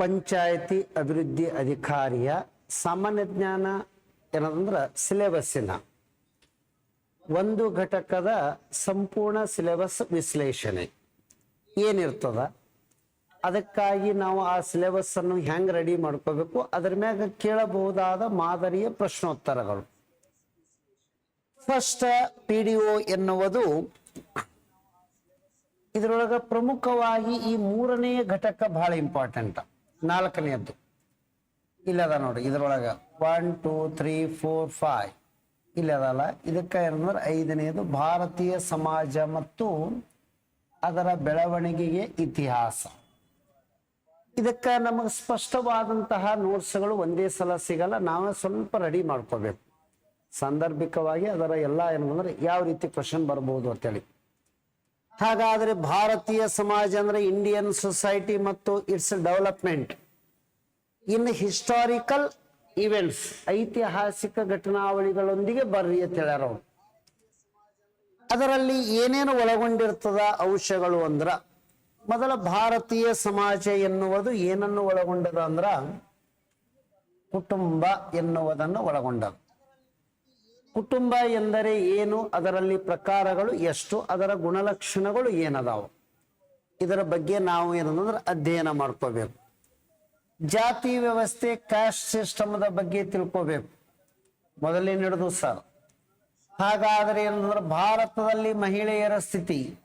ಪಂಚಾಯತಿ ಅಭಿವೃದ್ಧಿ ಅಧಿಕಾರಿಯ ಸಾಮಾನ್ಯ ಜ್ಞಾನ ಏನದಂದ್ರೆ ಸಿಲೆಬಸ್ಸಿನ. ಒಂದು ಘಟಕದ ಸಂಪೂರ್ಣ ಸಿಲೆಬಸ್ ವಿಶ್ಲೇಷಣೆ. ಏನಿರ್ತದ? ಅದಕ್ಕಾಗಿ ನಾವು ಆ ಸಿಲೆಬಸ್ ಅನ್ನು ಹೆಂಗ್ ರೆಡಿ ಮಾಡ್ಕೋಬೇಕು? ಅದ್ರ ಮ್ಯಾಗ ಕೇಳಬಹುದಾದ ಮಾದರಿಯ ಪ್ರಶ್ನೋತ್ತರಗಳು. ಫಸ್ಟ್, ಪಿ ಡಿ ಒ ಎನ್ನುವುದು ಇದರೊಳಗ ಪ್ರಮುಖವಾಗಿ ಈ ಮೂರನೆಯ ಘಟಕ ಬಹಳ ಇಂಪಾರ್ಟೆಂಟ್. ನಾಲ್ಕನೆಯದ್ದು. ಇಲ್ಲದ ನೋಡಿ, ಇದರೊಳಗೆ one two three four five ಇಲ್ಲದಲ್ಲ ಇದಕ್ಕೆ ಏನಂದ್ರೆ ಐದನೆಯದು ಭಾರತೀಯ ಸಮಾಜ ಮತ್ತು ಅದರ ಬೆಳವಣಿಗೆಗೆ ಇತಿಹಾಸ. ಇದಕ್ಕೆ ನಮಗೆ ಸ್ಪಷ್ಟವಾದಂತಹ ನೋಟ್ಸ್ಗಳು ಒಂದೇ ಸಲ ಸಿಗಲ್ಲ, ನಾವೇ ಸ್ವಲ್ಪ ರೆಡಿ ಮಾಡ್ಕೋಬೇಕು. ಸಾಂದರ್ಭಿಕವಾಗಿ ಅದರ ಎಲ್ಲ ಏನಂದ್ರೆ ಯಾವ ರೀತಿ ಕ್ವಶನ್ ಬರ್ಬೋದು ಅಂತೇಳಿ. ಹಾಗಾದ್ರೆ ಭಾರತೀಯ ಸಮಾಜ ಅಂದ್ರೆ ಇಂಡಿಯನ್ ಸೊಸೈಟಿ ಮತ್ತು its development in historical events ಐತಿಹಾಸಿಕ ಘಟನಾವಳಿಗಳೊಂದಿಗೆ ಬರ್ರಿ ತಿಳರು ಅದರಲ್ಲಿ ಏನೇನು ಒಳಗೊಂಡಿರ್ತದ ಅಂಶಗಳು ಅಂದ್ರ, ಮೊದಲ ಭಾರತೀಯ ಸಮಾಜ ಎನ್ನುವುದು ಏನನ್ನು ಒಳಗೊಂಡದ ಅಂದ್ರ, ಕುಟುಂಬ ಎನ್ನುವುದನ್ನು ಒಳಗೊಂಡದು ಕುಟುಂಬ ಎಂದರೆ ಏನು? ಅದರಲ್ಲಿ ಪ್ರಕಾರಗಳು ಎಷ್ಟು? ಅದರ ಗುಣಲಕ್ಷಣಗಳು ಏನದಾವು? ಇದರ ಬಗ್ಗೆ ನಾವು ಏನಂದ್ರೆ ಅಧ್ಯಯನ ಮಾಡ್ಕೋಬೇಕು. ಜಾತಿ ವ್ಯವಸ್ಥೆ ಕ್ಯಾಸ್ಟ್ ಸಿಸ್ಟಮ್ದ ಬಗ್ಗೆ ತಿಳ್ಕೋಬೇಕು. ಮೊದಲೇ ಹಿಡಿದು ಸರ್. ಹಾಗಾದರೆ ಏನಂದ್ರೆ ಭಾರತದಲ್ಲಿ ಮಹಿಳೆಯರ ಸ್ಥಿತಿ.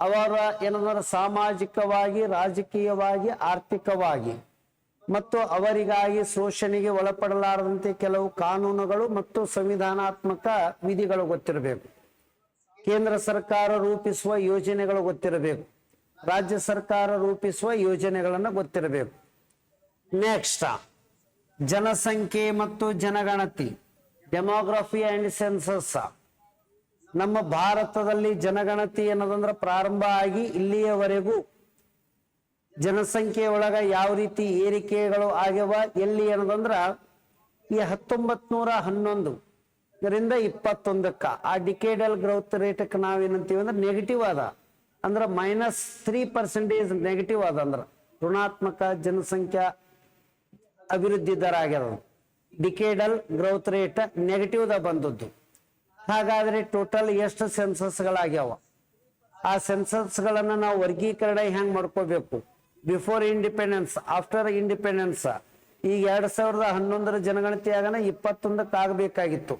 ಅವರ ಏನಂದ್ರೆ ಸಾಮಾಜಿಕವಾಗಿ, ರಾಜಕೀಯವಾಗಿ, ಆರ್ಥಿಕವಾಗಿ. ಮತ್ತು ಅವರಿಗಾಗಿ ಶೋಷಣೆಗೆ ಒಳಪಡಲಾರದಂತೆ ಕೆಲವು ಕಾನೂನುಗಳು ಮತ್ತು ಸಂವಿಧಾನಾತ್ಮಕ ವಿಧಿಗಳು ಗೊತ್ತಿರಬೇಕು. ಕೇಂದ್ರ ಸರ್ಕಾರ ರೂಪಿಸುವ ಯೋಜನೆಗಳು ಗೊತ್ತಿರಬೇಕು. ರಾಜ್ಯ ಸರ್ಕಾರ ರೂಪಿಸುವ ಯೋಜನೆಗಳನ್ನು ಗೊತ್ತಿರಬೇಕು. ನೆಕ್ಸ್ಟ್ ಜನಸಂಖ್ಯೆ ಮತ್ತು ಜನಗಣತಿ ಡೆಮೋಗ್ರಫಿ ಅಂಡ್ ಸೆನ್ಸಸ್ ನಮ್ಮ ಭಾರತದಲ್ಲಿ ಜನಗಣತಿ ಅನ್ನೋದಂದ್ರೆ ಪ್ರಾರಂಭ ಆಗಿ ಇಲ್ಲಿಯವರೆಗೂ ಜನಸಂಖ್ಯೆ ಒಳಗ ಯಾವ ರೀತಿ ಏರಿಕೆಗಳು ಆಗ್ಯವ ಎಲ್ಲಿ ಅನ್ನೋದಂದ್ರ ಈ ಹತ್ತೊಂಬತ್ ನೂರ ಹನ್ನೊಂದು ಇದರಿಂದ ಇಪ್ಪತ್ತೊಂದಕ್ಕ. ಆ ಡಿಕೇಡಲ್ ಗ್ರೋತ್ ರೇಟಕ್ಕೆ ನಾವೇನಂತೀವಿ ಅಂದ್ರೆ ನೆಗೆಟಿವ್ ಅದ. ಅಂದ್ರ ಮೈನಸ್ ತ್ರೀ ಪರ್ಸೆಂಟೇಜ್ ನೆಗೆಟಿವ್ ಅದ ಅಂದ್ರ. ಋಣಾತ್ಮಕ ಜನಸಂಖ್ಯಾ ಅಭಿವೃದ್ಧಿ ದರ ಆಗ್ಯದ. ಡಿಕೇಡಲ್ ಗ್ರೋತ್ ರೇಟ್ ನೆಗೆಟಿವ್ ದ ಬಂದದ್ದು. ಹಾಗಾದ್ರೆ ಟೋಟಲ್ ಎಷ್ಟು ಸೆನ್ಸಸ್ಗಳಾಗ್ಯಾವ ಆ ಸೆನ್ಸಸ್ ಗಳನ್ನ ನಾವು ವರ್ಗೀಕರಣ ಹೆಂಗ್ ಮಾಡ್ಕೋಬೇಕು? ಬಿಫೋರ್ ಇಂಡಿಪೆಂಡೆನ್ಸ್ ಆಫ್ಟರ್ ಇಂಡಿಪೆಂಡೆನ್ಸ್ ಈಗ ಎರಡ್ ಸಾವಿರದ ಹನ್ನೊಂದರ ಜನಗಣತಿ ಆಗನ ಇಪ್ಪತ್ತೊಂದಕ್ಕೆ ಆಗಬೇಕಾಗಿತ್ತು.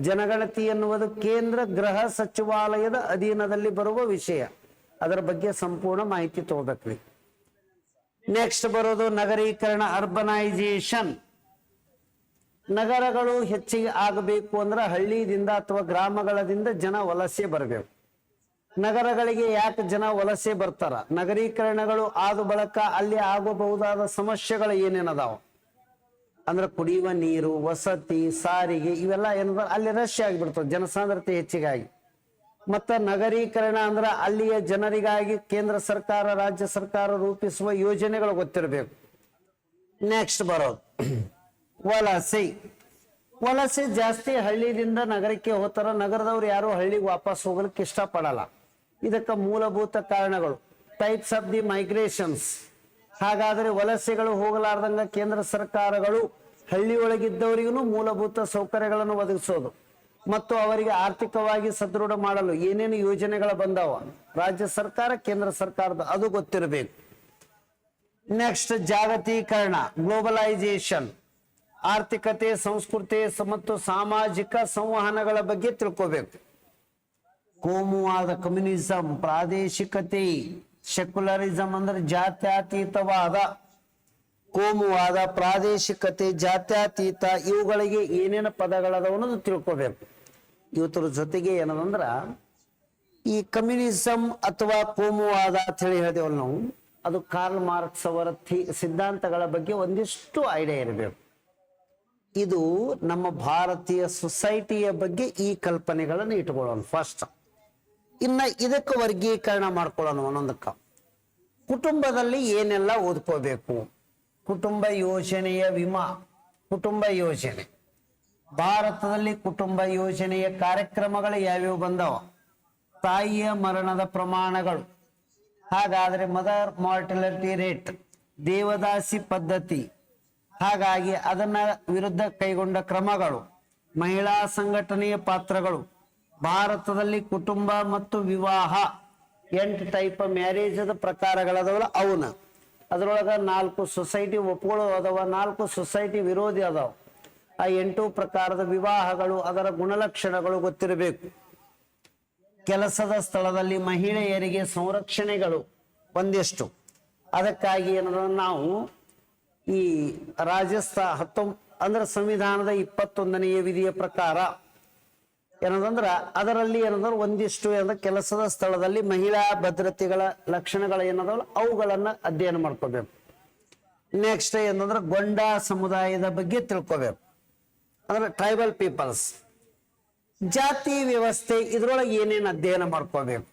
ಜನಗಣತಿ ಎನ್ನುವುದು ಕೇಂದ್ರ ಗೃಹ ಸಚಿವಾಲಯದ ಅಧೀನದಲ್ಲಿ ಬರುವ ವಿಷಯ. ಅದರ ಬಗ್ಗೆ ಸಂಪೂರ್ಣ ಮಾಹಿತಿ ತಗೋಬೇಕ್ರಿ ನೆಕ್ಸ್ಟ್ ಬರೋದು ನಗರೀಕರಣ ಅರ್ಬನೈಸೇಷನ್ ನಗರಗಳು ಹೆಚ್ಚಿಗೆ ಆಗಬೇಕು ಅಂದ್ರೆ ಹಳ್ಳಿಯಿಂದ ಅಥವಾ ಗ್ರಾಮಗಳಿಂದ ಜನ ವಲಸೆ ಬರಬೇಕು. ನಗರಗಳಿಗೆ ಯಾಕೆ ಜನ ವಲಸೆ ಬರ್ತಾರ? ನಗರೀಕರಣಗಳು ಆದ ಬಳಕ ಅಲ್ಲಿ ಆಗಬಹುದಾದ ಸಮಸ್ಯೆಗಳು ಏನೇನದಾವ? ಅಂದ್ರೆ ಕುಡಿಯುವ ನೀರು, ವಸತಿ, ಸಾರಿಗೆ ಇವೆಲ್ಲ ಏನದ? ಅಲ್ಲಿ ರಶ್ ಆಗಿಬಿಡ್ತದೆ, ಜನಸಾಂದ್ರತೆ ಹೆಚ್ಚಿಗಾಗಿ. ಮತ್ತ ನಗರೀಕರಣ ಅಂದ್ರೆ ಅಲ್ಲಿಯ ಜನರಿಗಾಗಿ ಕೇಂದ್ರ ಸರ್ಕಾರ, ರಾಜ್ಯ ಸರ್ಕಾರ ರೂಪಿಸುವ ಯೋಜನೆಗಳು ಗೊತ್ತಿರಬೇಕು. ನೆಕ್ಸ್ಟ್ ಬರೋದು. ವಲಸೆ. ವಲಸೆ ಜಾಸ್ತಿ ಹಳ್ಳಿಯಿಂದ ನಗರಕ್ಕೆ ಹೋಗ್ತಾರ, ನಗರದವ್ರು ಯಾರು ಹಳ್ಳಿಗೆ ವಾಪಸ್ ಹೋಗಲಿಕ್ಕೆ ಇಷ್ಟಪಡಲ್ಲ. ಇದಕ್ಕೆ ಮೂಲಭೂತ ಕಾರಣಗಳು. ಟೈಪ್ಸ್ ಆಫ್ ದಿ ಮೈಗ್ರೇಷನ್ಸ್ ಹಾಗಾದರೆ ವಲಸೆಗಳು ಹೋಗಲಾರ್ದಂಗ ಕೇಂದ್ರ ಸರ್ಕಾರಗಳು ಹಳ್ಳಿಯೊಳಗಿದ್ದವರಿಗೂ ಮೂಲಭೂತ ಸೌಕರ್ಯಗಳನ್ನು ಒದಗಿಸೋದು. ಮತ್ತು ಅವರಿಗೆ ಆರ್ಥಿಕವಾಗಿ ಸದೃಢ ಮಾಡಲು ಏನೇನು ಯೋಜನೆಗಳು ಬಂದಾವ? ರಾಜ್ಯ ಸರ್ಕಾರ, ಕೇಂದ್ರ ಸರ್ಕಾರದ, ಅದು ಗೊತ್ತಿರಬೇಕು. ನೆಕ್ಸ್ಟ್ ಜಾಗತೀಕರಣ ಗ್ಲೋಬಲೈಸೇಷನ್ ಆರ್ಥಿಕತೆ, ಸಂಸ್ಕೃತಿ ಮತ್ತು ಸಾಮಾಜಿಕ ಸಂವಹನಗಳ ಬಗ್ಗೆ ತಿಳ್ಕೋಬೇಕು. ಕೋಮುವಾದ ಕಮ್ಯುನಿಸಂ, ಪ್ರಾದೇಶಿಕತೆ, ಸೆಕ್ಯುಲರಿಸಂ ಅಂದ್ರೆ ಜಾತ್ಯತೀತವಾದ. ಕೋಮುವಾದ, ಪ್ರಾದೇಶಿಕತೆ, ಜಾತ್ಯತೀತ, ಇವುಗಳಿಗೆ ಏನೇನು ಪದಗಳದವ ಅನ್ನೋದು ತಿಳ್ಕೋಬೇಕು. ಇವತ್ತರ ಜೊತೆಗೆ ಏನದಂದ್ರ, ಈ ಕಮ್ಯುನಿಸಂ ಅಥವಾ ಕೋಮುವಾದ ಅಂತ ಹೇಳಿ ಹೇಳಿದೆವಲ್ಲ ನಾವು, ಅದು ಕಾರ್ಲ್ ಮಾರ್ಕ್ಸ್ ಅವರ ಸಿದ್ಧಾಂತಗಳ ಬಗ್ಗೆ ಒಂದಿಷ್ಟು ಐಡಿಯಾ ಇರಬೇಕು. ಇದು ನಮ್ಮ ಭಾರತೀಯ ಸೊಸೈಟಿಯ ಬಗ್ಗೆ ಈ ಕಲ್ಪನೆಗಳನ್ನು ಇಟ್ಕೊಳ್ಳೋಣ ಫಸ್ಟ್ ಇನ್ನ ಇದಕ್ಕೆ ವರ್ಗೀಕರಣ ಮಾಡ್ಕೊಳ್ಳೋಣ ಒಂದೊಂದಕ್ಕ. ಕುಟುಂಬದಲ್ಲಿ ಏನೆಲ್ಲ ಓದ್ಕೋಬೇಕು? ಕುಟುಂಬ ಯೋಜನೆಯ ವಿಮಾ, ಕುಟುಂಬ ಯೋಜನೆ. ಭಾರತದಲ್ಲಿ ಕುಟುಂಬ ಯೋಜನೆಯ ಕಾರ್ಯಕ್ರಮಗಳು ಯಾವ್ಯಾವ ಬಂದವ? ತಾಯಿಯ ಮರಣದ ಪ್ರಮಾಣಗಳು. ಹಾಗಾದ್ರೆ ಮದರ್ ಮಾರ್ಟಿಲಿಟಿ ರೇಟ್ ದೇವದಾಸಿ ಪದ್ಧತಿ. ಹಾಗಾಗಿ ಅದನ್ನ ವಿರುದ್ಧ ಕೈಗೊಂಡ ಕ್ರಮಗಳು, ಮಹಿಳಾ ಸಂಘಟನೆಯ ಪಾತ್ರಗಳು. ಭಾರತದಲ್ಲಿ ಕುಟುಂಬ ಮತ್ತು ವಿವಾಹ ಎಂಟು ಟೈಪ್ ಮ್ಯಾರೇಜದ ಪ್ರಕಾರಗಳದವಲ್ಲ ಅವನ. ಅದರೊಳಗೆ ನಾಲ್ಕು ಸೊಸೈಟಿ ಒಪ್ಕೊಳ್ಳೋ ಅದಾವ, ನಾಲ್ಕು ಸೊಸೈಟಿ ವಿರೋಧಿ ಅದಾವ. ಆ ಎಂಟು ಪ್ರಕಾರದ ವಿವಾಹಗಳು ಅದರ ಗುಣಲಕ್ಷಣಗಳು ಗೊತ್ತಿರಬೇಕು. ಕೆಲಸದ ಸ್ಥಳದಲ್ಲಿ ಮಹಿಳೆಯರಿಗೆ ಸಂರಕ್ಷಣೆಗಳು ಒಂದಿಷ್ಟು. ಅದಕ್ಕಾಗಿ ಏನಾದ್ರು ನಾವು ಈ ರಾಜಸ್ಥಾನ ಹತ್ತೊಂಬ ಅಂದ್ರೆ ಸಂವಿಧಾನದ ಇಪ್ಪತ್ತೊಂದನೆಯ ವಿಧಿಯ ಪ್ರಕಾರ ಏನದಂದ್ರ ಅದರಲ್ಲಿ ಏನಂದ್ರೆ ಒಂದಿಷ್ಟು ಏನಂದ್ರೆ ಕೆಲಸದ ಸ್ಥಳದಲ್ಲಿ ಮಹಿಳಾ ಭದ್ರತೆಗಳ ಲಕ್ಷಣಗಳು ಏನದಲ್ಲ ಅವುಗಳನ್ನ ಅಧ್ಯಯನ ಮಾಡ್ಕೋಬೇಕು. ನೆಕ್ಸ್ಟ್ ಏನಂದ್ರೆ ಗೊಂಡ ಸಮುದಾಯದ ಬಗ್ಗೆ ತಿಳ್ಕೋಬೇಕು. ಅಂದ್ರೆ ಟ್ರೈಬಲ್ ಪೀಪಲ್ಸ್ ಜಾತಿ ವ್ಯವಸ್ಥೆ ಇದ್ರೊಳಗೆ ಏನೇನು ಅಧ್ಯಯನ ಮಾಡ್ಕೋಬೇಕು?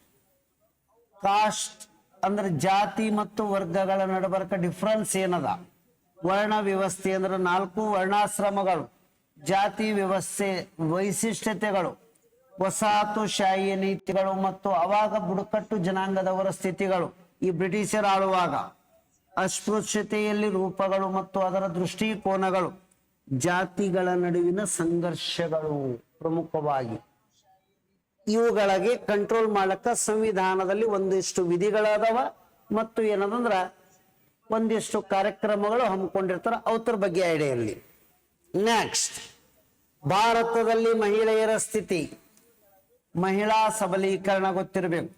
ಕಾಸ್ಟ್ ಅಂದ್ರೆ ಜಾತಿ ಮತ್ತು ವರ್ಗಗಳ ನಡಬರ್ಕ ಡಿಫ್ರೆನ್ಸ್ ಏನದ? ವರ್ಣ ವ್ಯವಸ್ಥೆ ಅಂದ್ರೆ ನಾಲ್ಕು ವರ್ಣಾಶ್ರಮಗಳು. ಜಾತಿ ವ್ಯವಸ್ಥೆ, ವೈಶಿಷ್ಟ್ಯತೆಗಳು ವಸಾಹತುಶಾಹಿ ನೀತಿಗಳು ಮತ್ತು ಅವಾಗ ಬುಡಕಟ್ಟು ಜನಾಂಗದವರ ಸ್ಥಿತಿಗಳು ಈ ಬ್ರಿಟಿಷರ ಆಳುವಾಗ. ಅಸ್ಪೃಶ್ಯತೆಯಲ್ಲಿ ರೂಪಗಳು ಮತ್ತು ಅದರ ದೃಷ್ಟಿಕೋನಗಳು ಜಾತಿಗಳ ನಡುವಿನ ಸಂಘರ್ಷಗಳು ಪ್ರಮುಖವಾಗಿ. ಇವುಗಳಿಗೆ ಕಂಟ್ರೋಲ್ ಮಾಡಕ್ಕ ಸಂವಿಧಾನದಲ್ಲಿ ಒಂದಿಷ್ಟು ವಿಧಿಗಳಾದವ ಮತ್ತು ಏನದಂದ್ರ ಒಂದಿಷ್ಟು ಕಾರ್ಯಕ್ರಮಗಳು ಹಮ್ಮಿಕೊಂಡಿರ್ತಾರ, ಅವತರ ಬಗ್ಗೆ ಐಡಿಯಲ್ಲಿ ನೆಕ್ಸ್ಟ್ ಭಾರತದಲ್ಲಿ ಮಹಿಳೆಯರ ಸ್ಥಿತಿ, ಮಹಿಳಾ ಸಬಲೀಕರಣ ಗೊತ್ತಿರಬೇಕು.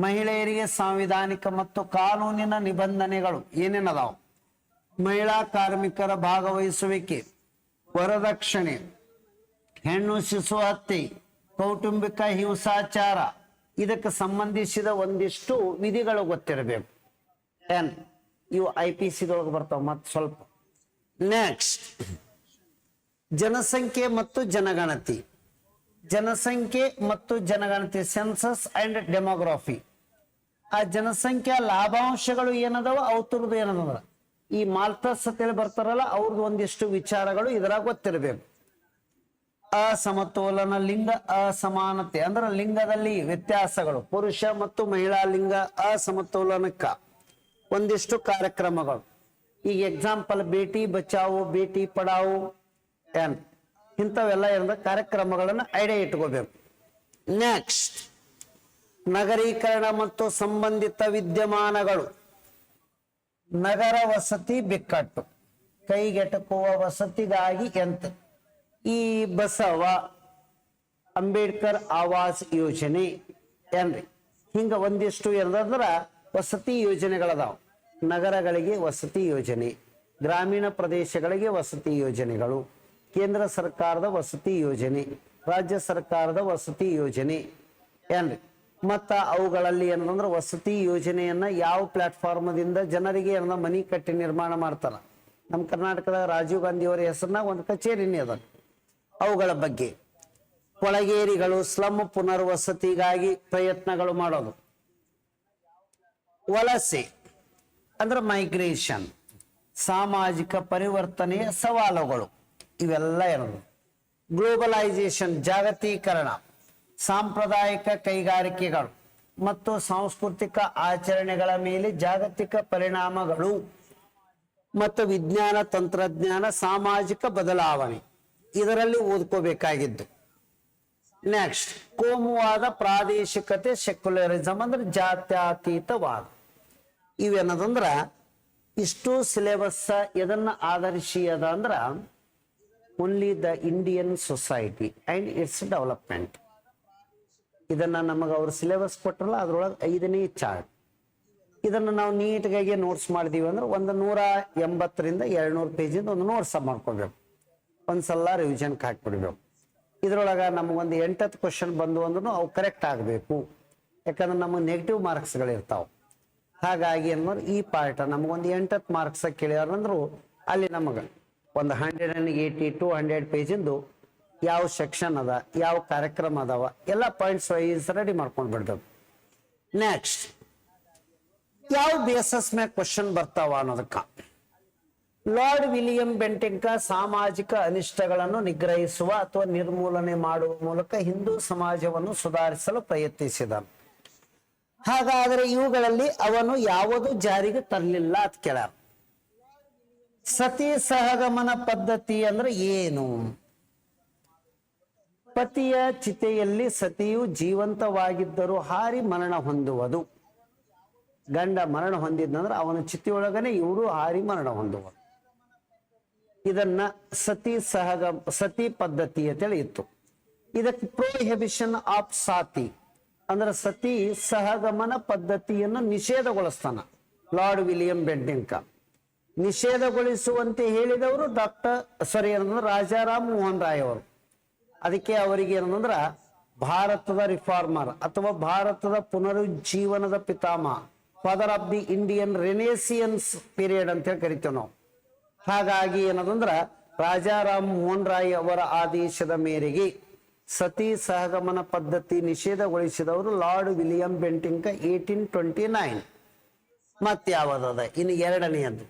ಮಹಿಳೆಯರಿಗೆ ಸಾಂವಿಧಾನಿಕ ಮತ್ತು ಕಾನೂನಿನ ನಿಬಂಧನೆಗಳು ಏನೇನದಾವ? ಮಹಿಳಾ ಕಾರ್ಮಿಕರ ಭಾಗವಹಿಸುವಿಕೆ, ವರದಕ್ಷಿಣೆ, ಹೆಣ್ಣು ಶಿಶು ಹತ್ಯೆ, ಕೌಟುಂಬಿಕ ಹಿಂಸಾಚಾರ, ಇದಕ್ಕೆ ಸಂಬಂಧಿಸಿದ ಒಂದಿಷ್ಟು ವಿಧಿಗಳು ಗೊತ್ತಿರಬೇಕು. ಇವು ಐ ಪಿ ಸಿದೊಳಗೆ ಬರ್ತಾವ ಮತ್ತೆ ಸ್ವಲ್ಪ. ನೆಕ್ಸ್ಟ್ ಜನಸಂಖ್ಯೆ ಮತ್ತು ಜನಗಣತಿ. ಜನಸಂಖ್ಯೆ ಮತ್ತು ಜನಗಣತಿ ಸೆನ್ಸಸ್ ಅಂಡ್ ಡೆಮೋಗ್ರಫಿ ಆ ಜನಸಂಖ್ಯಾ ಲಾಭಾಂಶಗಳು ಏನದಾವ? ಅವ್ರದ್ದು ಏನದವ? ಈ ಮಾಲ್ತಸ್ ಅಂತೇಳಿ ಬರ್ತಾರಲ್ಲ ಅವ್ರದ್ದು ಒಂದಿಷ್ಟು ವಿಚಾರಗಳು ಇದರಾಗ ಗೊತ್ತಿರಬೇಕು. ಅಸಮತೋಲನ ಲಿಂಗ, ಅಸಮಾನತೆ. ಅಂದ್ರೆ ಲಿಂಗದಲ್ಲಿ ವ್ಯತ್ಯಾಸಗಳು. ಪುರುಷ ಮತ್ತು ಮಹಿಳಾ ಲಿಂಗ ಅಸಮತೋಲನಕ್ಕ. ಒಂದಿಷ್ಟು ಕಾರ್ಯಕ್ರಮಗಳು. ಈಗ ಎಕ್ಸಾಂಪಲ್ ಬೇಟಿ ಬಚಾವು, ಬೇಟಿ ಪಡಾವು ಏನ್ ಇಂಥವೆಲ್ಲ ಏನಂದ್ರೆ ಕಾರ್ಯಕ್ರಮಗಳನ್ನು ಐಡಿಯಾ ಇಟ್ಕೋಬೇಕು. ನೆಕ್ಸ್ಟ್ ನಗರೀಕರಣ ಮತ್ತು ಸಂಬಂಧಿತ ವಿದ್ಯಮಾನಗಳು. ನಗರ ವಸತಿ ಬಿಕ್ಕಟ್ಟು. ಕೈಗೆಟಕುವ ವಸತಿಗಾಗಿ ಎಂತ. ಈ ಬಸವ ಅಂಬೇಡ್ಕರ್ ಆವಾಸ್ ಯೋಜನೆ ಏನ್ರಿ? ಹಿಂಗ ಒಂದಿಷ್ಟು ಏನದಂದ್ರ ವಸತಿ ಯೋಜನೆಗಳದಾವ. ನಗರಗಳಿಗೆ ವಸತಿ ಯೋಜನೆ ಗ್ರಾಮೀಣ ಪ್ರದೇಶಗಳಿಗೆ ವಸತಿ ಯೋಜನೆಗಳು. ಕೇಂದ್ರ ಸರ್ಕಾರದ ವಸತಿ ಯೋಜನೆ, ರಾಜ್ಯ ಸರ್ಕಾರದ ವಸತಿ ಯೋಜನೆ ಏನ್ರಿ ಮತ್ತ ಅವುಗಳಲ್ಲಿ ಏನಂದ್ರೆ ವಸತಿ ಯೋಜನೆಯನ್ನ ಯಾವ ಪ್ಲಾಟ್ಫಾರ್ಮದಿಂದ ಜನರಿಗೆ ಏನಂದ್ರೆ ಮನಿ ಕಟ್ಟಿ ನಿರ್ಮಾಣ ಮಾಡ್ತಾರ. ನಮ್ಮ ಕರ್ನಾಟಕದ ರಾಜೀವ್ ಗಾಂಧಿ ಅವರ ಹೆಸರಿನಾಗ ಒಂದು ಕಚೇರಿನೇ ಅದ. ಅವುಗಳ ಬಗ್ಗೆ ಕೊಳಗೇರಿಗಳು ಸ್ಲಮ್ ಪುನರ್ವಸತಿಗಾಗಿ ಪ್ರಯತ್ನಗಳು ಮಾಡೋದು. ವಲಸೆ ಅಂದ್ರೆ ಮೈಗ್ರೇಷನ್ ಸಾಮಾಜಿಕ ಪರಿವರ್ತನೆಯ ಸವಾಲುಗಳು. ಇವೆಲ್ಲ ಇರೋದು. ಗ್ಲೋಬಲೈಸೇಷನ್ ಜಾಗತೀಕರಣ, ಸಾಂಪ್ರದಾಯಿಕ ಕೈಗಾರಿಕೆಗಳು ಮತ್ತು ಸಾಂಸ್ಕೃತಿಕ ಆಚರಣೆಗಳ ಮೇಲೆ ಜಾಗತಿಕ ಪರಿಣಾಮಗಳು ಮತ್ತು ವಿಜ್ಞಾನ, ತಂತ್ರಜ್ಞಾನ, ಸಾಮಾಜಿಕ ಬದಲಾವಣೆ ಇದರಲ್ಲಿ ಓದ್ಕೋಬೇಕಾಗಿದ್ದು. ನೆಕ್ಸ್ಟ್ ಕೋಮುವಾದ ಪ್ರಾದೇಶಿಕತೆ ಸೆಕ್ಯುಲರಿಸಮ್ ಅಂದ್ರೆ ಜಾತ್ಯತೀತವಾದ. ಇವೇನದಂದ್ರ ಇಷ್ಟು ಸಿಲೆಬಸ್ ಇದನ್ನ ಆಧರಿಸಿ ಅದ ಅಂದ್ರ only the Indian society and its development ಇದನ್ನ ನಮಗೆ ಅವ್ರ ಸಿಲೆಬಸ್ ಕೊಟ್ಟರಲ್ಲ ಅದ್ರೊಳಗೆ ಐದನೇ ಚಾರ್ಟ್ ಇದನ್ನ ನಾವು ನೀಟ್ಗಾಗಿ ನೋಟ್ಸ್ ಮಾಡಿದೀವಿ ಅಂದ್ರೆ ಒಂದು ನೂರ ಎಂಬತ್ತರಿಂದ ಎರಡ್ನೂರು ಪೇಜಿಂದ ಒಂದು ನೋಟ್ಸ್ ಮಾಡ್ಕೋಬೇಕು. ಒಂದ್ಸಲ ರಿವಿಷನ್ಗೆ ಹಾಕ್ಬಿಡ್ಬೇಕು. ಇದ್ರೊಳಗ ನಮಗೊಂದು ಎಂಟತ್ತು ಕ್ವಶನ್ ಬಂದು ಅಂದ್ರೂ ಅವು ಕರೆಕ್ಟ್ ಆಗಬೇಕು. ಯಾಕಂದ್ರೆ ನಮಗೆ ನೆಗೆಟಿವ್ ಮಾರ್ಕ್ಸ್ಗಳಿರ್ತಾವೆ ಹಾಗಾಗಿ ಅಂದ್ರೆ ಈ ಪಾರ್ಟ್ ನಮಗೊಂದು ಎಂಟತ್ತು ಮಾರ್ಕ್ಸ್ ಕೇಳ್ಯಾರಂದ್ರು ಅಲ್ಲಿ ನಮಗೆ. ಒಂದು hundred and eighty to hundred ಪೇಜಿಂದು ಯಾವ ಸೆಕ್ಷನ್ ಅದ, ಯಾವ ಕಾರ್ಯಕ್ರಮ ಅದಾವ, ಎಲ್ಲ ಪಾಯಿಂಟ್ಸ್ ವೈಸ್ ರೆಡಿ ಮಾಡ್ಕೊಂಡು ಬಿಡ್ಬೇಕು ನೆಕ್ಸ್ಟ್ ಯಾವ ಬೇಸಸ್ ಮ್ಯಾಗ ಕ್ವಶನ್ ಬರ್ತಾವ ಅನ್ನೋದಕ್ಕ. ಲಾರ್ಡ್ ವಿಲಿಯಂ ಬೆಂಟಿಂಕ ಸಾಮಾಜಿಕ ಅನಿಷ್ಟಗಳನ್ನು ನಿಗ್ರಹಿಸುವ ಅಥವಾ ನಿರ್ಮೂಲನೆ ಮಾಡುವ ಮೂಲಕ ಹಿಂದೂ ಸಮಾಜವನ್ನು ಸುಧಾರಿಸಲು ಪ್ರಯತ್ನಿಸಿದ ಹಾಗಾದರೆ ಇವುಗಳಲ್ಲಿ ಅವನು ಯಾವುದು ಜಾರಿಗೆ ತರಲಿಲ್ಲ ಅಂತ ಕೇಳ್ಯಾರ. ಸತಿ ಸಹಗಮನ ಪದ್ಧತಿ ಅಂದ್ರೆ ಏನು? ಪತಿಯ ಚಿತೆಯಲ್ಲಿ ಸತಿಯು ಜೀವಂತವಾಗಿದ್ದರೂ ಹಾರಿ ಮರಣ ಹೊಂದುವುದು. ಗಂಡ ಮರಣ ಹೊಂದಿದ್ದಂದ್ರೆ ಅವನ ಚಿತೆಯೊಳಗನೆ ಇವರು ಹಾರಿ ಮರಣ ಹೊಂದುವುದು ಇದನ್ನ ಸತಿ ಸಹಗ ಸತಿ ಪದ್ಧತಿ ಅಂತೇಳಿ ಇತ್ತು. ಇದಕ್ಕೆ ಪ್ರೋಹಿಬಿಷನ್ ಆಫ್ ಸಾತಿ ಅಂದ್ರೆ ಸತಿ ಸಹಗಮನ ಪದ್ಧತಿಯನ್ನು ನಿಷೇಧಗೊಳಿಸ್ತಾನ. ಲಾರ್ಡ್ ವಿಲಿಯಂ ಬೆಡ್ಡಿಂಕ ನಿಷೇಧಗೊಳಿಸುವಂತೆ ಹೇಳಿದವರು ಡಾಕ್ಟರ್ ಸಾರಿ ಏನಂದ್ರೆ ರಾಜಾರಾಮ್ ಮೋಹನ್ ರಾಯ್ ಅವರು. ಅದಕ್ಕೆ ಅವರಿಗೆ ಏನಂದ್ರ ಭಾರತದ ರಿಫಾರ್ಮರ್ ಅಥವಾ ಭಾರತದ ಪುನರುಜ್ಜೀವನದ ಪಿತಾಮಹ father of the Indian renaissance period ಅಂತ ಹೇಳಿ ಕರಿತೇವೆ ನಾವು. ಹಾಗಾಗಿ ಏನದಂದ್ರ ರಾಜಾರಾಮ್ ಮೋಹನ್ ರಾಯ್ ಅವರ ಆದೇಶದ ಮೇರೆಗೆ ಸತಿ ಸಹಗಮನ ಪದ್ಧತಿ ನಿಷೇಧಗೊಳಿಸಿದವರು Lord William Bentinck eighteen twenty nine ಮತ್ಯಾವದದ ಇನ್ನು ಎರಡನೆಯದು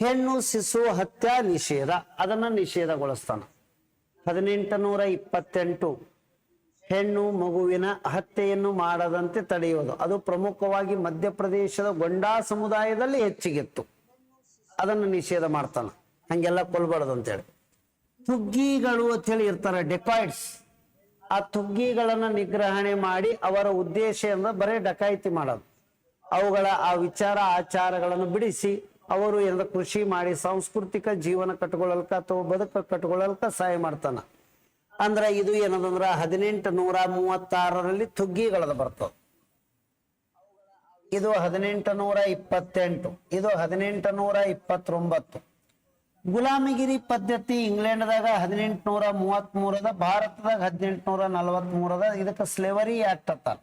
ಹೆಣ್ಣು ಶಿಶು ಹತ್ಯಾ ನಿಷೇಧ, ಅದನ್ನ ನಿಷೇಧಗೊಳಿಸ್ತಾನ. ಹದಿನೆಂಟು ನೂರ ಇಪ್ಪತ್ತೆಂಟು ಹೆಣ್ಣು ಮಗುವಿನ ಹತ್ಯೆಯನ್ನು ಮಾಡದಂತೆ ತಡೆಯುವುದು. ಅದು ಪ್ರಮುಖವಾಗಿ ಮಧ್ಯಪ್ರದೇಶದ ಗೊಂಡಾ ಸಮುದಾಯದಲ್ಲಿ ಹೆಚ್ಚಿಗಿತ್ತು. ಅದನ್ನು ನಿಷೇಧ ಮಾಡ್ತಾನ. ಹಂಗೆಲ್ಲ ಕೊಲ್ಬಾರ್ದು ಅಂತೇಳಿ. ತುಗ್ಗಿಗಳು ಅಂತೇಳಿ ಇರ್ತಾರೆ ಡೆಕಾಯ್ಡ್ಸ್ ಆ ತುಗ್ಗಿಗಳನ್ನ ನಿಗ್ರಹಣೆ ಮಾಡಿ ಅವರ ಉದ್ದೇಶ ಅಂದ್ರೆ ಬರೀ ಡಕಾಯಿತಿ ಮಾಡೋದು. ಅವುಗಳ ಆ ವಿಚಾರ, ಆಚಾರಗಳನ್ನು ಬಿಡಿಸಿ ಅವರು ಎಲ್ಲ ಕೃಷಿ ಮಾಡಿ ಸಾಂಸ್ಕೃತಿಕ ಜೀವನ ಕಟ್ಕೊಳ್ಳಲ್ಕ ಅಥವಾ ಬದುಕ ಕಟ್ಕೊಳ್ಳಲ್ಕ ಸಹಾಯ ಮಾಡ್ತಾನ. ಅಂದ್ರ ಇದು ಏನದಂದ್ರ ಹದಿನೆಂಟು ನೂರ ಮೂವತ್ತಾರರಲ್ಲಿ ತುಗ್ಗಿಗಳದ ಬರ್ತದೆ. ಇದು ಹದಿನೆಂಟು ನೂರ ಇಪ್ಪತ್ತೆಂಟು, ಇದು ಹದಿನೆಂಟು ನೂರ ಇಪ್ಪತ್ತೊಂಬತ್ತು. ಗುಲಾಮಗಿರಿ ಪದ್ಧತಿ ಇಂಗ್ಲೆಂಡ್ದಾಗ ಹದಿನೆಂಟು ನೂರ ಮೂವತ್ತ್ ಮೂರದ ಭಾರತದಾಗ ಹದಿನೆಂಟು ನೂರ ನಲವತ್ತ್ ಮೂರದ ಇದಕ್ಕೆ ಸ್ಲೇವರಿ ಆಕ್ಟ್ ಅಂತಾರ.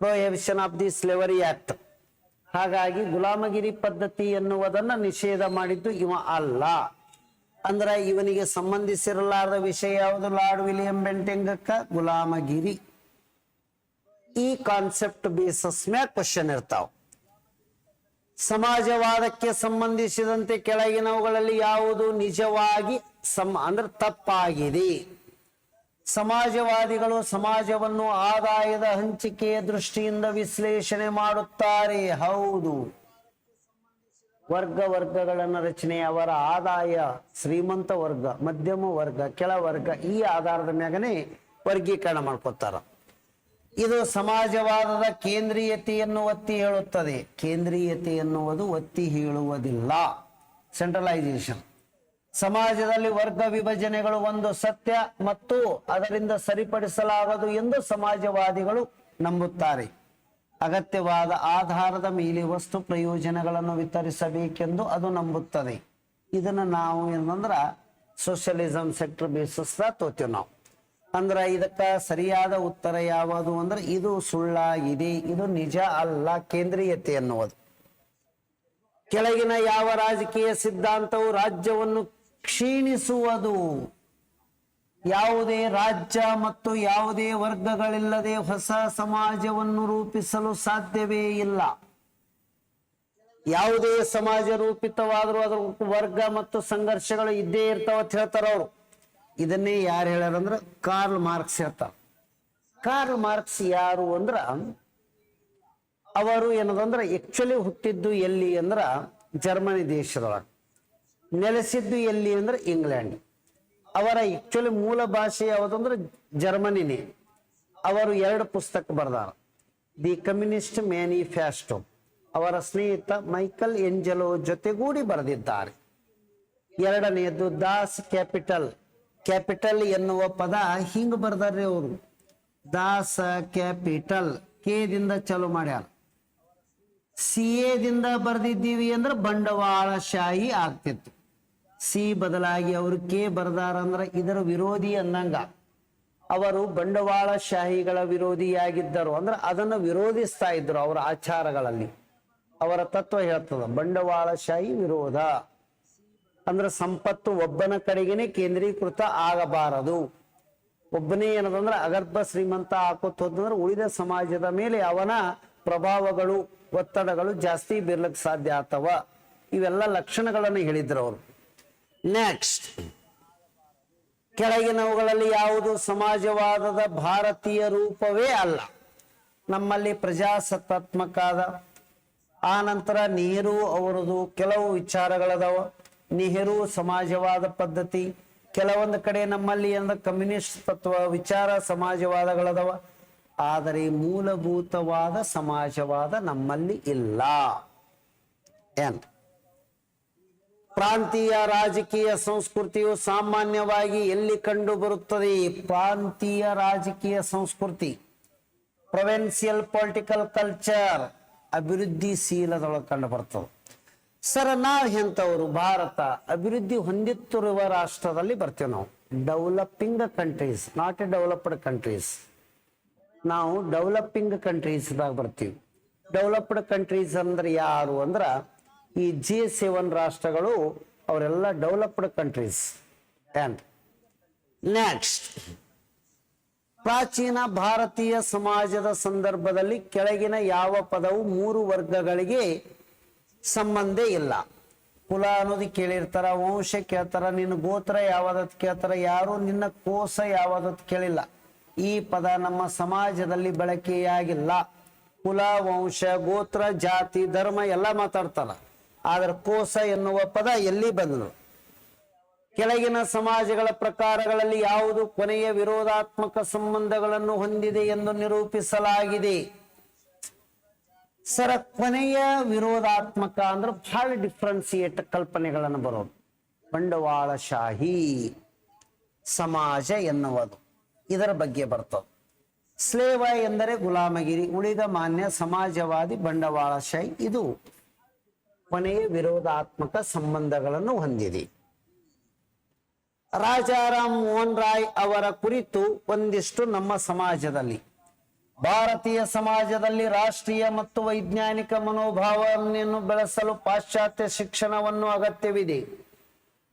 Prohibition of the slavery act ಹಾಗಾಗಿ ಗುಲಾಮಗಿರಿ ಪದ್ಧತಿ ಎನ್ನುವುದನ್ನ ನಿಷೇಧ ಮಾಡಿದ್ದು ಇವ ಅಲ್ಲ. ಅಂದ್ರ ಇವನಿಗೆ ಸಂಬಂಧಿಸಿರಲಾರದ ವಿಷಯ ಯಾವುದು? ಲಾರ್ಡ್ ವಿಲಿಯಂ ಬೆಂಟೆಂಗಕ್ಕ ಗುಲಾಮಗಿರಿ. ಈ ಕಾನ್ಸೆಪ್ಟ್ ಬೇಸಸ್ ಮ್ಯಾಗ ಕ್ವಶನ್ ಇರ್ತಾವ. ಸಮಾಜವಾದಕ್ಕೆ ಸಂಬಂಧಿಸಿದಂತೆ ಕೆಳಗಿನವುಗಳಲ್ಲಿ ಯಾವುದು? ನಿಜವಾಗಿ ಸಮ ಅಂದ್ರೆ ತಪ್ಪಾಗಿದೆ. ಸಮಾಜವಾದಿಗಳು ಸಮಾಜವನ್ನು ಆದಾಯದ ಹಂಚಿಕೆಯ ದೃಷ್ಟಿಯಿಂದ ವಿಶ್ಲೇಷಣೆ ಮಾಡುತ್ತಾರೆ. ಹೌದು. ವರ್ಗ ವರ್ಗಗಳನ್ನ ರಚನೆ, ಅವರ ಆದಾಯ, ಶ್ರೀಮಂತ ವರ್ಗ, ಮಧ್ಯಮ ವರ್ಗ, ಕೆಳ ವರ್ಗ ಈ ಆಧಾರದ ಮ್ಯಾಗನೆ ವರ್ಗೀಕರಣ ಮಾಡ್ಕೊತಾರ ಇದು ಸಮಾಜವಾದದ ಕೇಂದ್ರೀಯತೆಯನ್ನು ಒತ್ತಿ ಹೇಳುತ್ತದೆ. ಕೇಂದ್ರೀಯತೆ ಎನ್ನುವುದು ಒತ್ತಿ ಹೇಳುವುದಿಲ್ಲ. ಸೆಂಟ್ರಲೈಸೇಷನ್. ಸಮಾಜದಲ್ಲಿ ವರ್ಗ ವಿಭಜನೆಗಳು ಒಂದು ಸತ್ಯ ಮತ್ತು ಅದರಿಂದ ಸರಿಪಡಿಸಲಾಗದು ಎಂದು ಸಮಾಜವಾದಿಗಳು ನಂಬುತ್ತಾರೆ. ಅಗತ್ಯವಾದ ಆಧಾರದ ಮೇಲೆ ವಸ್ತು ಪ್ರಯೋಜನಗಳನ್ನು ವಿತರಿಸಬೇಕೆಂದು ಅದು ನಂಬುತ್ತದೆ. ಇದನ್ನ ನಾವು ಏನಂದ್ರ ಸೋಷಿಯಲಿಸಂ ಸೆಕ್ಟರ್ ಬೇಸಿಸ್ ತೋತೀವಿ ನಾವು. ಅಂದ್ರ ಇದಕ್ಕ ಸರಿಯಾದ ಉತ್ತರ ಯಾವುದು ಅಂದ್ರೆ ಇದು ಸುಳ್ಳಾಗಿದೆ, ಇದು ನಿಜ ಅಲ್ಲ ಕೇಂದ್ರೀಯತೆ ಎನ್ನುವುದು. ಕೆಳಗಿನ ಯಾವ ರಾಜಕೀಯ ಸಿದ್ಧಾಂತವು ರಾಜ್ಯವನ್ನು ಕ್ಷೀಣಿಸುವುದು. ಯಾವುದೇ ರಾಜ್ಯ ಮತ್ತು ಯಾವುದೇ ವರ್ಗಗಳಿಲ್ಲದೆ ಹೊಸ ಸಮಾಜವನ್ನು ರೂಪಿಸಲು ಸಾಧ್ಯವೇ ಇಲ್ಲ. ಯಾವುದೇ ಸಮಾಜ ರೂಪಿತವಾದರೂ ಅದರ ವರ್ಗ ಮತ್ತು ಸಂಘರ್ಷಗಳು ಇದ್ದೇ ಇರ್ತಾವ ಅಂತ ಹೇಳ್ತಾರ ಅವರು. ಇದನ್ನೇ ಯಾರು ಹೇಳ್ಯಾರಂದ್ರ ಕಾರ್ಲ್ ಮಾರ್ಕ್ಸ್ ಹೇಳ್ತಾರ. ಕಾರ್ಲ್ ಮಾರ್ಕ್ಸ್ ಯಾರು ಅಂದ್ರ ಅವರು ಏನದಂದ್ರ ಆಕ್ಚುಲಿ ಹುಟ್ಟಿದ್ದು ಎಲ್ಲಿ ಅಂದ್ರ ಜರ್ಮನಿ ದೇಶದೊಳಗೆ. ನೆಲೆಸಿದ್ದು ಎಲ್ಲಿ ಅಂದ್ರೆ ಇಂಗ್ಲೆಂಡ್. ಅವರ ಆಕ್ಚುಲಿ ಮೂಲ ಭಾಷೆ ಯಾವುದಂದ್ರೆ ಜರ್ಮನಿನೇ. ಅವರು ಎರಡು ಪುಸ್ತಕ ಬರೆದಾರ. ದಿ ಕಮ್ಯುನಿಸ್ಟ್ ಮ್ಯಾನಿಫೆಸ್ಟೋ ಅವರ ಸ್ನೇಹಿತ ಮೈಕಲ್ ಎಂಜಲೋ ಜೊತೆಗೂಡಿ ಬರೆದಿದ್ದಾರೆ. ಎರಡನೆಯದು ದಾಸ್ ಕ್ಯಾಪಿಟಲ್. ಕ್ಯಾಪಿಟಲ್ ಎನ್ನುವ ಪದ ಹಿಂಗ್ ಬರ್ದಾರ್ರಿ ಅವರು. ದಾಸ ಕ್ಯಾಪಿಟಲ್. ಕೆ ದಿಂದ ಚಾಲು ಮಾಡ್ಯಾರ. ಸಿ ದಿಂದ ಬರ್ದಿದ್ದೀವಿ ಅಂದ್ರೆ ಬಂಡವಾಳಶಾಹಿ ಆಗ್ತಿತ್ತು. ಸಿ ಬದಲಾಗಿ ಅವರು ಕೆ ಬರದಾರ ಅಂದ್ರೆ ಇದರ ವಿರೋಧಿ ಅಂದಂಗ. ಅವರು ಬಂಡವಾಳಶಾಹಿಗಳ ವಿರೋಧಿಯಾಗಿದ್ದರು. ಅಂದ್ರೆ ಅದನ್ನು ವಿರೋಧಿಸ್ತಾ ಇದ್ರು ಅವರ ಆಚಾರಗಳಲ್ಲಿ. ಅವರ ತತ್ವ ಹೇಳ್ತದ ಬಂಡವಾಳಶಾಹಿ ವಿರೋಧ. ಅಂದ್ರೆ ಸಂಪತ್ತು ಒಬ್ಬನ ಕಡೆಗೇನೆ ಕೇಂದ್ರೀಕೃತ ಆಗಬಾರದು. ಒಬ್ಬನೇ ಏನದಂದ್ರೆ ಅಗರ್ಭ ಶ್ರೀಮಂತ ಹಾಕೋತಂದ್ರೆ ಉಳಿದ ಸಮಾಜದ ಮೇಲೆ ಅವನ ಪ್ರಭಾವಗಳು, ಒತ್ತಡಗಳು ಜಾಸ್ತಿ ಬೀರ್ಲಿಕ್ಕೆ ಸಾಧ್ಯ ಆಗ್ತವ. ಇವೆಲ್ಲ ಲಕ್ಷಣಗಳನ್ನು ಹೇಳಿದ್ರು ಅವರು. ನೆಕ್ಸ್ಟ್ ಕೆಳಗಿನವುಗಳಲ್ಲಿ ಯಾವುದು ಸಮಾಜವಾದದ ಭಾರತೀಯ ರೂಪವೇ ಅಲ್ಲ. ನಮ್ಮಲ್ಲಿ ಪ್ರಜಾಸತ್ತಾತ್ಮಕ ಅದ ಆ ನಂತರ ನೆಹರು ಅವರದು ಕೆಲವು ವಿಚಾರಗಳದಾವ. ನೆಹರು ಸಮಾಜವಾದ ಪದ್ಧತಿ, ಕೆಲವೊಂದು ಕಡೆ ನಮ್ಮಲ್ಲಿ ಅಂದ್ರೆ ಕಮ್ಯುನಿಸ್ಟ್ ತತ್ವ ವಿಚಾರ ಸಮಾಜವಾದಗಳದವ. ಆದರೆ ಮೂಲಭೂತವಾದ ಸಮಾಜವಾದ ನಮ್ಮಲ್ಲಿ ಇಲ್ಲ. ಏನ್ ಪ್ರಾಂತೀಯ ರಾಜಕೀಯ ಸಂಸ್ಕೃತಿಯು ಸಾಮಾನ್ಯವಾಗಿ ಎಲ್ಲಿ ಕಂಡು ಬರುತ್ತದೆ ಪ್ರಾಂತೀಯ ರಾಜಕೀಯ ಸಂಸ್ಕೃತಿ, ಪ್ರೊವೆನ್ಸಿಯಲ್ ಪೊಲಿಟಿಕಲ್ ಕಲ್ಚರ್, ಅಭಿವೃದ್ಧಿಶೀಲದೊಳಗೆ ಕಂಡು ಬರ್ತದೆ ಸರ್, ನಾವು ಎಂಥವ್ರು? ಭಾರತ ಅಭಿವೃದ್ಧಿ ಹೊಂದುತ್ತಿರುವ ರಾಷ್ಟ್ರದಲ್ಲಿ ಬರ್ತೀವಿ ನಾವು. Developing countries not a developed countries ನಾವು ಡೆವಲಪಿಂಗ್ ಕಂಟ್ರೀಸ್ದಾಗ ಬರ್ತೀವಿ. ಡೆವಲಪ್ಡ್ ಕಂಟ್ರೀಸ್ ಅಂದ್ರೆ ಯಾರು ಅಂದ್ರ ಈ ಜಿ ಸೆವೆನ್ ರಾಷ್ಟ್ರಗಳು ಅವರೆಲ್ಲ ಡೆವಲಪ್ಡ್ ಕಂಟ್ರೀಸ್ ಆ್ಯಂಡ್ ನೆಕ್ಸ್ಟ್ ಪ್ರಾಚೀನ ಭಾರತೀಯ ಸಮಾಜದ ಸಂದರ್ಭದಲ್ಲಿ ಕೆಳಗಿನ ಯಾವ ಪದವು ಮೂರು ವರ್ಗಗಳಿಗೆ ಸಂಬಂಧ ಇಲ್ಲ. ಕುಲ ಅನ್ನೋದು ಕೇಳಿರ್ತಾರ, ವಂಶ ಕೇಳ್ತಾರ, ನಿನ್ನ ಗೋತ್ರ ಯಾವ್ದತ್ ಕೇಳ್ತಾರ, ಯಾರು ನಿನ್ನ ಕೋಸ ಯಾವ್ದತ್ ಕೇಳಿಲ್ಲ. ಈ ಪದ ನಮ್ಮ ಸಮಾಜದಲ್ಲಿ ಬಳಕೆಯಾಗಿಲ್ಲ. ಕುಲ, ವಂಶ, ಗೋತ್ರ, ಜಾತಿ, ಧರ್ಮ ಎಲ್ಲ ಮಾತಾಡ್ತಾರ. ಆದ್ರೆ ಕೋಸ ಎನ್ನುವ ಪದ ಎಲ್ಲಿ ಬಂದನು? ಕೆಳಗಿನ ಸಮಾಜಗಳ ಪ್ರಕಾರಗಳಲ್ಲಿ ಯಾವುದು ಕೊನೆಯ ವಿರೋಧಾತ್ಮಕ ಸಂಬಂಧಗಳನ್ನು ಹೊಂದಿದೆ ಎಂದು ನಿರೂಪಿಸಲಾಗಿದೆ. ಸರ, ಕೊನೆಯ ವಿರೋಧಾತ್ಮಕ ಅಂದ್ರೆ ಬಹಳ ಡಿಫ್ರೆನ್ಸಿಯೇಟ್ ಕಲ್ಪನೆಗಳನ್ನು ಬರೋದು. ಬಂಡವಾಳಶಾಹಿ, ಸಮಾಜ ಎನ್ನುವುದು. ಇದರ ಬಗ್ಗೆ ಬರ್ತದೆ. ಸ್ಲೇವ ಎಂದರೆ ಗುಲಾಮಗಿರಿ, ಉಳಿದ ಮಾನ್ಯ ಸಮಾಜವಾದಿ ಬಂಡವಾಳಶಾಹಿ ಇದು. ಕೊನೆಯ ವಿರೋಧಾತ್ಮಕ ಸಂಬಂಧಗಳನ್ನು ಹೊಂದಿದೆ. ರಾಜಾರಾಮ್ ಮೋಹನ್ ರಾಯ್ ಅವರ ಕುರಿತು ಒಂದಿಷ್ಟು ನಮ್ಮ ಸಮಾಜದಲ್ಲಿ, ಭಾರತೀಯ ಸಮಾಜದಲ್ಲಿ ರಾಷ್ಟ್ರೀಯ ಮತ್ತು ವೈಜ್ಞಾನಿಕ ಮನೋಭಾವನೆಯನ್ನು ಬೆಳೆಸಲು ಪಾಶ್ಚಾತ್ಯ ಶಿಕ್ಷಣವನ್ನು ಅಗತ್ಯವಿದೆ.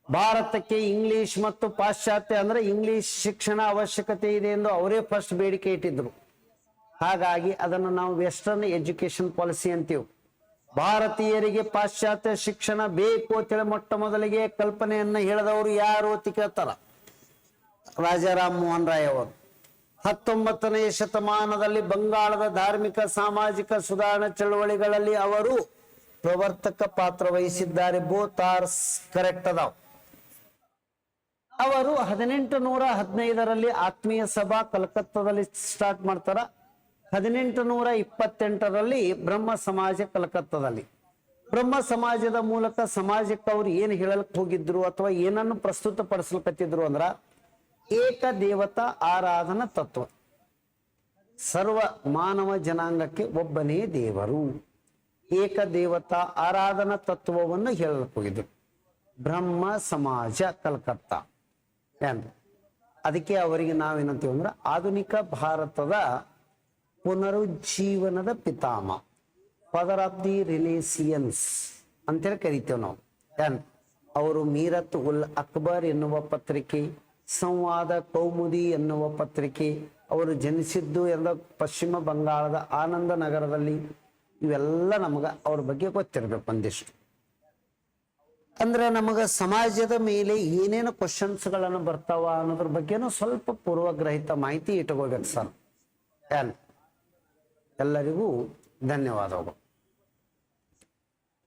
ಭಾರತಕ್ಕೆ ಇಂಗ್ಲಿಷ್ ಮತ್ತು ಪಾಶ್ಚಾತ್ಯ ಅಂದ್ರೆ ಇಂಗ್ಲಿಷ್ ಶಿಕ್ಷಣ ಅವಶ್ಯಕತೆ ಇದೆ ಎಂದು ಅವರೇ ಫಸ್ಟ್ ಬೇಡಿಕೆ ಇಟ್ಟಿದ್ರು. ಹಾಗಾಗಿ ಅದನ್ನು ನಾವು ವೆಸ್ಟರ್ನ್ ಎಜುಕೇಶನ್ ಪಾಲಿಸಿ ಅಂತೀವಿ. ಭಾರತೀಯರಿಗೆ ಪಾಶ್ಚಾತ್ಯ ಶಿಕ್ಷಣ ಬೇಕು ಅಂತೇಳಿ ಮೊಟ್ಟ ಮೊದಲಿಗೆ ಕಲ್ಪನೆಯನ್ನ ಹೇಳಿದವರು ಯಾರು ಅಂತ ಕೇಳ್ತಾರ. ರಾಜಾರಾಮ್ ಮೋಹನ್ ರಾಯ್ ಅವರು. ಹತ್ತೊಂಬತ್ತನೇ ಶತಮಾನದಲ್ಲಿ ಬಂಗಾಳದ ಧಾರ್ಮಿಕ ಸಾಮಾಜಿಕ ಸುಧಾರಣಾ ಚಳವಳಿಗಳಲ್ಲಿ ಅವರು ಪ್ರವರ್ತಕ ಪಾತ್ರ ವಹಿಸಿದ್ದಾರೆ. ಬೋತ್ ಆರ್ ಕರೆಕ್ಟ್ ಅದಾವ. ಅವರು ಹದಿನೆಂಟು ನೂರ ಹದಿನೈದರಲ್ಲಿ ಆತ್ಮೀಯ ಸಭಾ ಕಲ್ಕತ್ತಾದಲ್ಲಿ ಸ್ಟಾರ್ಟ್ ಮಾಡ್ತಾರ. ಹದಿನೆಂಟು ನೂರ ಇಪ್ಪತ್ತೆಂಟರಲ್ಲಿ ಬ್ರಹ್ಮ ಸಮಾಜ ಕಲ್ಕತ್ತಾದಲ್ಲಿ. ಬ್ರಹ್ಮ ಸಮಾಜದ ಮೂಲಕ ಸಮಾಜಕ್ಕೆ ಅವ್ರು ಏನು ಹೇಳಕ್ ಹೋಗಿದ್ರು ಅಥವಾ ಏನನ್ನು ಪ್ರಸ್ತುತ ಪ್ರಸ್ತುತಪಡಿಸ್ಲಿಕತ್ತಿದ್ರು ಅಂದ್ರ ಏಕ ದೇವತಾ ಆರಾಧನಾ ತತ್ವ. ಸರ್ವ ಮಾನವ ಜನಾಂಗಕ್ಕೆ ಒಬ್ಬನೇ ದೇವರು. ಏಕ ದೇವತಾ ಆರಾಧನಾ ತತ್ವವನ್ನು ಹೇಳಕ್ ಹೋಗಿದ್ರು. ಬ್ರಹ್ಮ ಸಮಾಜ ಕಲ್ಕತ್ತಾ. ಅದಕ್ಕೆ ಅವರಿಗೆ ನಾವೇನಂತೀವಿ ಅಂದ್ರೆ ಆಧುನಿಕ ಭಾರತದ ಪುನರುಜ್ಜೀವನದ ಪಿತಾಮ ಫಾದರ್ ಆಫ್ ದಿ ರಿಲೇಸಿಯನ್ಸ್ ಅಂತೇಳಿ ಕರಿತೇವೆ ನಾವು. ಅವರು ಮೀರತ್ ಉಲ್ ಅಕ್ಬರ್ ಎನ್ನುವ ಪತ್ರಿಕೆ, ಸಂವಾದ ಕೌಮುದಿ ಎನ್ನುವ ಪತ್ರಿಕೆ, ಅವರು ಜನಿಸಿದ್ದು ಎಲ್ಲ ಪಶ್ಚಿಮ ಬಂಗಾಳದ ಆನಂದ ನಗರದಲ್ಲಿ. ಇವೆಲ್ಲ ನಮಗ ಅವ್ರ ಬಗ್ಗೆ ಗೊತ್ತಿರ್ಬೇಕು ಒಂದಿಷ್ಟು. ಅಂದ್ರೆ ನಮಗ ಸಮಾಜದ ಮೇಲೆ ಏನೇನು ಕ್ವಶನ್ಸ್ಗಳನ್ನು ಬರ್ತಾವ ಅನ್ನೋದ್ರ ಬಗ್ಗೆನೂ ಸ್ವಲ್ಪ ಪೂರ್ವಗ್ರಹಿತ ಮಾಹಿತಿ ಇಟ್ಕೋಬೇಕು ಸರ್. ಏನ್ ಎಲ್ಲರಿಗೂ ಧನ್ಯವಾದಗಳು.